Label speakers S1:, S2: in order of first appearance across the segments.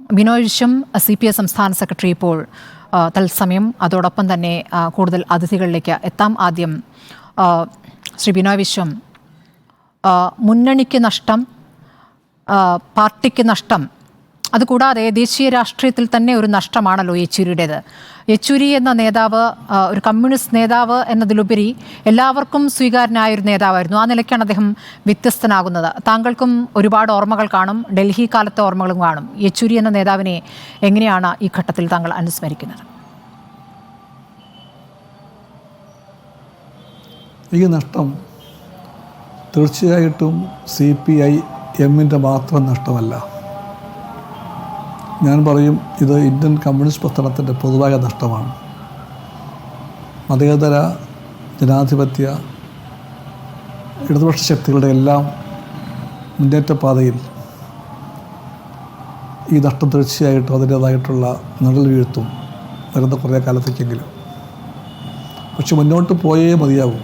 S1: Binoy Viswam C P S സംസ്ഥാന secretary ഇപ്പോൾ തത്സമയം അതോടൊപ്പം തന്നെ കൂടുതൽ അതിഥികളിലേക്ക് എത്താം. ആദ്യം ശ്രീ ബിനോയ് വിശ്വം മുന്നണിക്ക് നഷ്ടം പാർട്ടിക്ക് നഷ്ടം അതുകൂടാതെ ദേശീയ രാഷ്ട്രീയത്തിൽ തന്നെ ഒരു നഷ്ടമാണല്ലോ യെച്ചൂരിയുടേത്. യെച്ചൂരി എന്ന നേതാവ് ഒരു കമ്മ്യൂണിസ്റ്റ് നേതാവ് എന്നതിലുപരി എല്ലാവർക്കും സ്വീകാര്യനായ ഒരു നേതാവായിരുന്നു. ആ നിലയ്ക്കാണ് അദ്ദേഹം വ്യത്യസ്തനാകുന്നത്. താങ്കൾക്കും ഒരുപാട് ഓർമ്മകൾ കാണും. ഡൽഹി കാലത്തെ ഓർമ്മകളും കാണും. യെച്ചൂരി എന്ന നേതാവിനെ എങ്ങനെയാണ് ഈ ഘട്ടത്തിൽ താങ്കൾ അനുസ്മരിക്കുന്നത്?
S2: ഈ നഷ്ടം തീർച്ചയായിട്ടും സി പി ഐ എമ്മിന്റെ മാത്രം നഷ്ടമല്ല. ഞാൻ പറയും ഇത് ഇന്ത്യൻ കമ്മ്യൂണിസ്റ്റ് പ്രസ്ഥാനത്തിന്റെ പൊതുവായ നഷ്ടമാണ്. മതേതര ജനാധിപത്യ ഇടതുപക്ഷ ശക്തികളുടെ എല്ലാം മുന്നേറ്റപാതയിൽ ഈ നഷ്ടം തീർച്ചയായിട്ടും അതിന്റേതായിട്ടുള്ള നിഴൽ വീഴ്ത്തും വരുന്ന കുറേ കാലത്തേക്കെങ്കിലും. പക്ഷെ മുന്നോട്ട് പോയേ മതിയാവും.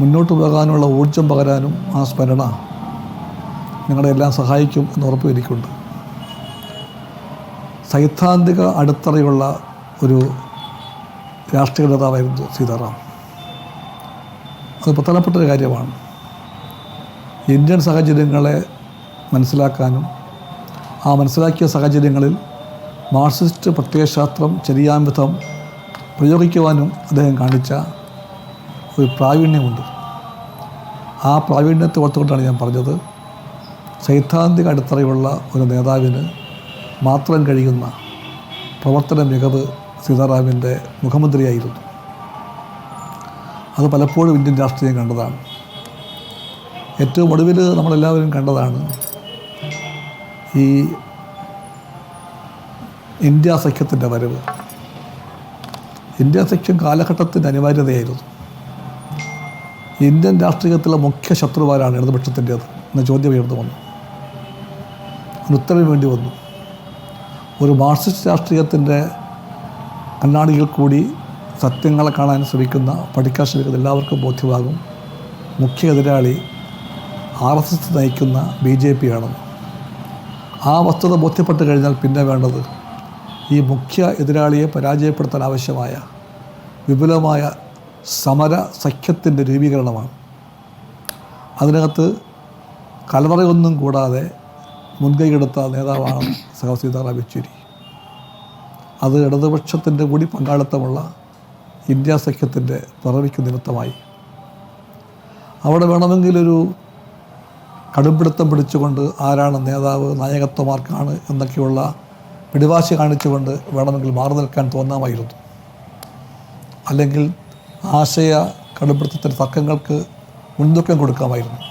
S2: മുന്നോട്ട് പോകാനുള്ള ഊർജം പകരാനും ആ സ്മരണ നിങ്ങളെ എല്ലാം സഹായിക്കും എന്ന് ഉറപ്പ് എനിക്കുണ്ട് സൈദ്ധാന്തിക അടിത്തറയുള്ള ഒരു രാഷ്ട്രീയ നേതാവായിരുന്നു സീതാറാം. അത് പ്രധാനപ്പെട്ട ഒരു കാര്യമാണ്. ഇന്ത്യൻ സാഹചര്യങ്ങളെ മനസ്സിലാക്കാനും ആ മനസ്സിലാക്കിയ സാഹചര്യങ്ങളിൽ മാർക്സിസ്റ്റ് പ്രത്യയശാസ്ത്രം ചെറിയാൻ വിധം പ്രയോഗിക്കുവാനും അദ്ദേഹം കാണിച്ച ഒരു പ്രാവീണ്യമുണ്ട്. ആ പ്രാവീണ്യത്തെ ഓർത്തുകൊണ്ടാണ് ഞാൻ പറഞ്ഞത്. സൈദ്ധാന്തിക അടിത്തറയുള്ള ഒരു നേതാവിന് മാത്രം കഴിയുന്ന പ്രവർത്തന മികവ് സീതാറാമിന്റെ മുഖമന്ത്രിയായിരുന്നു അത് പലപ്പോഴും ഇന്ത്യൻ രാഷ്ട്രീയം കണ്ടതാണ്. ഏറ്റവും ഒടുവിൽ നമ്മളെല്ലാവരും കണ്ടതാണ് ഈ ഇന്ത്യ സഖ്യത്തിന്റെ വരവ്. ഇന്ത്യ സഖ്യം കാലഘട്ടത്തിന്റെ അനിവാര്യതയായിരുന്നു. ഇന്ത്യൻ രാഷ്ട്രീയത്തിലെ മുഖ്യ ശത്രുവാരാണ് ഇടതുപക്ഷത്തിന്റേത് എന്ന ചോദ്യം ഉയർന്നു വന്നു. അതിന് ഉത്തരവിന് വേണ്ടി വന്നു. ഒരു മാർസിസ്റ്റ് രാഷ്ട്രീയത്തിന്റെ കണ്ണാടിയിൽ കൂടി സത്യങ്ങളെ കാണാൻ ശ്രമിക്കുന്ന പഠിക്കാൻ ശ്രമിക്കുന്ന എല്ലാവർക്കും ബോധ്യമാകും. മുഖ്യ എതിരാളി ആർ എസ് എസ് നയിക്കുന്ന ബി ജെ പി ആണെന്ന് ആ വസ്തുത ബോധ്യപ്പെട്ട് കഴിഞ്ഞാൽ പിന്നെ വേണ്ടത് ഈ മുഖ്യ എതിരാളിയെ പരാജയപ്പെടുത്താൻ ആവശ്യമായ വിപുലമായ സമര സഖ്യത്തിന്റെ രൂപീകരണമാണ്. അതിനകത്ത് കലവറയൊന്നും കൂടാതെ മുൻകൈയെടുത്ത നേതാവാണ് സഹ സീതാറാം യെച്ചൂരി. അത് ഇടതുപക്ഷത്തിന്റെ കൂടി പങ്കാളിത്തമുള്ള ഇന്ത്യ സഖ്യത്തിന്റെ പിറവിക്ക് നിമിത്തമായി. അവിടെ വേണമെങ്കിലൊരു കടുംപിടുത്തം പിടിച്ചുകൊണ്ട് ആരാണ് നേതാവ് നായകത്വമാർക്കാണ് എന്നൊക്കെയുള്ള പിടിവാശി കാണിച്ചുകൊണ്ട് വേണമെങ്കിൽ മാറി നിൽക്കാൻ തോന്നാമായിരുന്നു. അല്ലെങ്കിൽ ആശയ കടുംപിടുത്തത്തിന്റെ തർക്കങ്ങൾക്ക് മുൻതൂക്കം കൊടുക്കാമായിരുന്നു.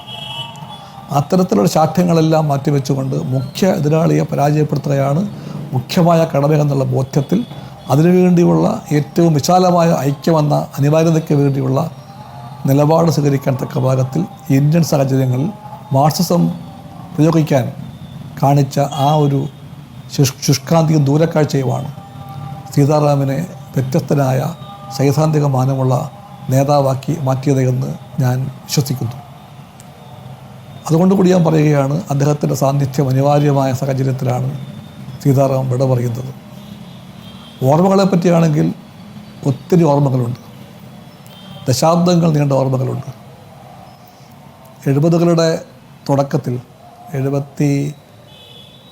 S2: അത്തരത്തിലുള്ള ശാഠ്യങ്ങളെല്ലാം മാറ്റിവെച്ചുകൊണ്ട് മുഖ്യ എതിരാളിയെ പരാജയപ്പെടുത്തുകയാണ് മുഖ്യമായ കടമയെന്നുള്ള ബോധ്യത്തിൽ അതിനുവേണ്ടിയുള്ള ഏറ്റവും വിശാലമായ ഐക്യമെന്ന അനിവാര്യതയ്ക്ക് വേണ്ടിയുള്ള നിലപാട് സ്വീകരിക്കാൻ തക്ക ഭാഗത്തിൽ ഇന്ത്യൻ സാഹചര്യങ്ങളിൽ മാർക്സിസം പ്രയോഗിക്കാൻ കാണിച്ച ആ ഒരു ശുഷ് ശുഷ്കാന്തിക ദൂരക്കാഴ്ചയുമാണ് സീതാറാമിനെ വ്യത്യസ്തനായ സൈദ്ധാന്തിക മാനമുള്ള നേതാവാക്കി മാറ്റിയത് എന്ന് ഞാൻ വിശ്വസിക്കുന്നു. അതുകൊണ്ട് കൂടി ഞാൻ പറയുകയാണ് അദ്ദേഹത്തിന്റെ സാന്നിധ്യം അനിവാര്യമായ സാഹചര്യത്തിലാണ് സീതാറാം വിട പറയുന്നത്. ഓർമ്മകളെ പറ്റിയാണെങ്കിൽ ഒത്തിരി ഓർമ്മകളുണ്ട്. ദശാബ്ദങ്ങൾ നീണ്ട ഓർമ്മകളുണ്ട്. എഴുപതുകളുടെ തുടക്കത്തിൽ എഴുപത്തി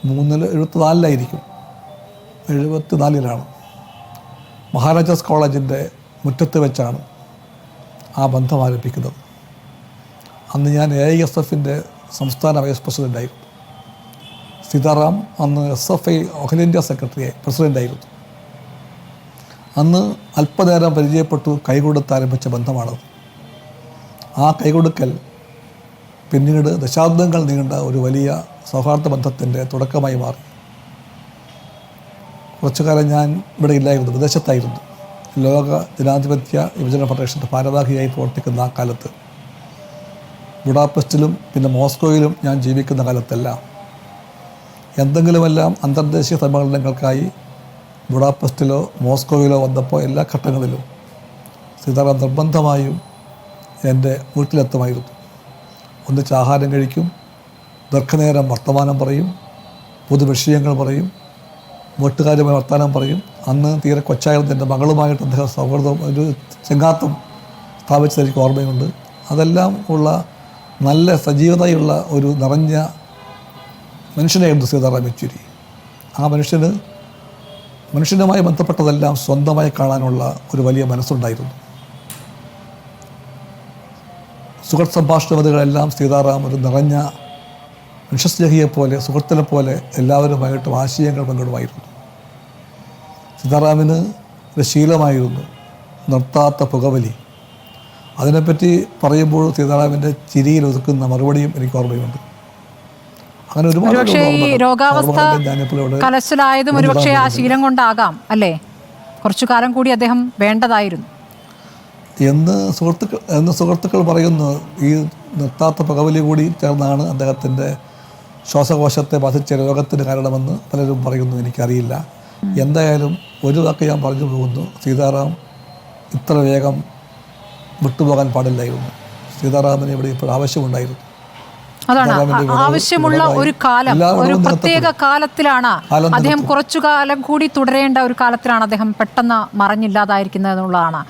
S2: മൂന്നിൽ എഴുപത്തി നാലിലായിരിക്കും എഴുപത്തി നാലിലാണ് മഹാരാജാസ് കോളേജിന്റെ മുറ്റത്ത് വെച്ചാണ് ആ ബന്ധം ആരംഭിക്കുന്നത്. അന്ന് ഞാൻ എ ഐ എസ് എഫിന്റെ സംസ്ഥാന വൈസ് പ്രസിഡന്റായിരുന്നു. സീതാറാം അന്ന് എസ് എഫ് ഐ അഖിലേന്ത്യാ സെക്രട്ടറി പ്രസിഡന്റായിരുന്നു. അന്ന് അല്പനേരം പരിചയപ്പെട്ടു കൈകൊടുത്ത് ആരംഭിച്ച ബന്ധമാണത്. ആ കൈകൊടുക്കൽ പിന്നീട് ദശാബ്ദങ്ങൾ നീണ്ട ഒരു വലിയ സൗഹാർദ്ദ ബന്ധത്തിന്റെ തുടക്കമായി മാറി. കുറച്ചു കാലം ഞാൻ ഇവിടെ ഇല്ലായിരുന്നു വിദേശത്തായിരുന്നു. ലോക ജനാധിപത്യ യുവജന ഫെഡറേഷന്റെ ഭാരവാഹിയായി പ്രവർത്തിക്കുന്ന ആ കാലത്ത് ബുഡാപെസ്റ്റിലും പിന്നെ മോസ്കോയിലും ഞാൻ ജീവിക്കുന്ന കാലത്തല്ല. എന്തെങ്കിലുമെല്ലാം അന്തർദേശീയ സമ്മേളനങ്ങൾക്കായി ബുഡാപെസ്റ്റിലോ മോസ്കോയിലോ വന്നപ്പോൾ എല്ലാ ഘട്ടങ്ങളിലും സീതാറാം നിർബന്ധമായും എന്റെ വീട്ടിലെത്തുമായിരുന്നു. ഒന്നിച്ച് ആഹാരം കഴിക്കും ദീർഘനേരം വർത്തമാനം പറയും പൊതുവിഷയങ്ങൾ പറയും വീട്ടുകാരുമായി വർത്തമാനം പറയും. അന്ന് തീരെ കൊച്ചായിരുന്നു എന്റെ മകളുമായിട്ട് അദ്ദേഹം സൗഹൃദം ഒരു ചെങ്ങാത്തം സ്ഥാപിച്ചതെനിക്ക് ഓർമ്മയുണ്ട്. അതെല്ലാം ഉള്ള നല്ല സജീവതയുള്ള ഒരു നിറഞ്ഞ മനുഷ്യനായിരുന്നു സീതാറാം യെച്ചൂരി. ആ മനുഷ്യന് മനുഷ്യനുമായി ബന്ധപ്പെട്ടതെല്ലാം സ്വന്തമായി കാണാനുള്ള ഒരു വലിയ മനസ്സുണ്ടായിരുന്നു. സുഹൃത്ത് സംഭാഷണവതികളെല്ലാം സീതാറാം ഒരു നിറഞ്ഞ മനുഷ്യസ്നേഹിയെപ്പോലെ സുഹൃത്തിനെ പോലെ എല്ലാവരുമായിട്ടും ആശയങ്ങൾ പങ്കിടുമായിരുന്നു. സീതാറാമിന് ഒരു ശീലമായിരുന്നു നിർത്താത്ത പുകവലി. അതിനെപ്പറ്റി പറയുമ്പോൾ സീതാറാമിന്റെ ചിരിയിൽ ഒതുക്കുന്ന മറുപടിയും എനിക്ക് ഓർമ്മയുണ്ട്. അങ്ങനെ ഒരുപാട്
S1: ഈ രോഗാവസ്ഥ കലശലായതും ഒരുപക്ഷെ ആ ശീലം കൊണ്ടാകാം അല്ലേ? കുറച്ചു കാലം കൂടി അദ്ദേഹം വേണ്ടതായിരുന്നു.
S2: എന്ന് സുഹൃത്തുക്കൾ എന്ന് സുഹൃത്തുക്കൾ പറയുന്നു ഈ നിർത്താത്ത പകവലി കൂടി ചേർന്നാണ് അദ്ദേഹത്തിന്റെ ശ്വാസകോശത്തെ ബാധിച്ച രോഗത്തിന് കാരണമെന്ന് പലരും പറയുന്നു എനിക്കറിയില്ല. എന്തായാലും ഒരു വാക്ക് ഞാൻ പറഞ്ഞു പോകുന്നു സീതാറാം ഇത്ര വേഗം വിട്ടുപോകാൻ പാടില്ലായിരുന്നു സീതാറാമന് ഇവിടെ ഇപ്പോൾ ആവശ്യമുണ്ടായിരുന്നു.
S1: അതാണ് ആവശ്യമുള്ള ഒരു കാലം ഒരു പ്രത്യേക കാലത്തിലാണ്
S2: കാലം
S1: അദ്ദേഹം കുറച്ചു കാലം കൂടി തുടരേണ്ട ഒരു കാലത്തിലാണ് അദ്ദേഹം പെട്ടെന്ന് മറഞ്ഞില്ലാതായിരിക്കുന്നത് എന്നുള്ളതാണ്.